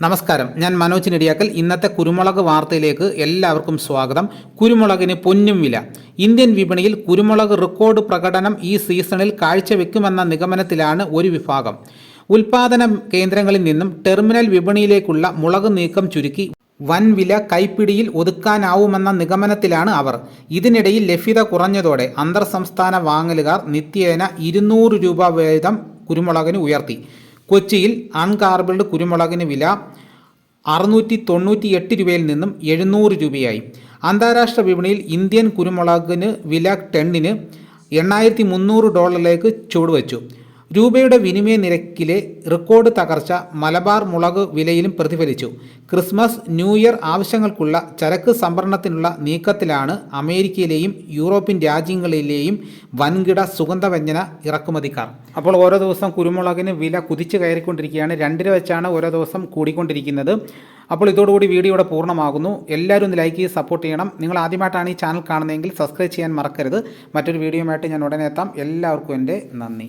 നമസ്കാരം. ഞാൻ മനോജ് നെടിയാക്കൽ. ഇന്നത്തെ കുരുമുളക് വാർത്തയിലേക്ക് എല്ലാവർക്കും സ്വാഗതം. കുരുമുളകിന് പൊന്നും വില. ഇന്ത്യൻ വിപണിയിൽ കുരുമുളക് റെക്കോർഡ് പ്രകടനം ഈ സീസണിൽ കാഴ്ചവെക്കുമെന്ന നിഗമനത്തിലാണ് ഒരു വിഭാഗം. ഉൽപാദന കേന്ദ്രങ്ങളിൽ നിന്നും ടെർമിനൽ വിപണിയിലേക്കുള്ള മുളക് നീക്കം ചുരുക്കി. വൻ വില കൈപ്പിടിയിൽ ഒതുക്കാനാവുമെന്ന നിഗമനത്തിലാണ് അവർ. ഇതിനിടയിൽ ലഭ്യത കുറഞ്ഞതോടെ അന്തർ സംസ്ഥാന വാങ്ങലുകാർ നിത്യേന ഇരുന്നൂറ് രൂപ വീതം കുരുമുളകിന് ഉയർത്തി. കൊച്ചിയിൽ അൺകാർബിൾഡ് കുരുമുളകിന് വില അറുന്നൂറ്റി തൊണ്ണൂറ്റി എട്ട് രൂപയിൽ നിന്നും എഴുന്നൂറ് രൂപയായി. അന്താരാഷ്ട്ര വിപണിയിൽ ഇന്ത്യൻ കുരുമുളകിന് വില ടെണ്ണിന് എണ്ണായിരത്തി മുന്നൂറ് ഡോളറിലേക്ക് ചുവടുവച്ചു. രൂപയുടെ വിനിമയ നിരക്കിലെ റെക്കോർഡ് തകർച്ച മലബാർ മുളക് വിലയിലും പ്രതിഫലിച്ചു. ക്രിസ്മസ് ന്യൂ ഇയർ ആവശ്യങ്ങൾക്കുള്ള ചരക്ക് സംഭരണത്തിനുള്ള നീക്കത്തിലാണ് അമേരിക്കയിലെയും യൂറോപ്യൻ രാജ്യങ്ങളിലെയും വൻകിട സുഗന്ധവ്യഞ്ജന ഇറക്കുമതിക്കാർ. അപ്പോൾ ഓരോ ദിവസം കുരുമുളകിന് വില കുതിച്ചു കയറിക്കൊണ്ടിരിക്കുകയാണ്. രണ്ട് രൂപ വെച്ചാണ് ഓരോ ദിവസം കൂടിക്കൊണ്ടിരിക്കുന്നത്. അപ്പോൾ ഇതോടുകൂടി വീഡിയോ ഇവിടെ പൂർണമാകുന്നു. എല്ലാവരും ഒന്ന് ലൈക്ക് ചെയ്ത് സപ്പോർട്ട് ചെയ്യണം. നിങ്ങൾ ആദ്യമായിട്ടാണ് ഈ ചാനൽ കാണുന്നതെങ്കിൽ സബ്സ്ക്രൈബ് ചെയ്യാൻ മറക്കരുത്. മറ്റൊരു വീഡിയോയുമായിട്ട് ഞാൻ ഉടനെ എത്താം. എല്ലാവർക്കും എന്റെ നന്ദി.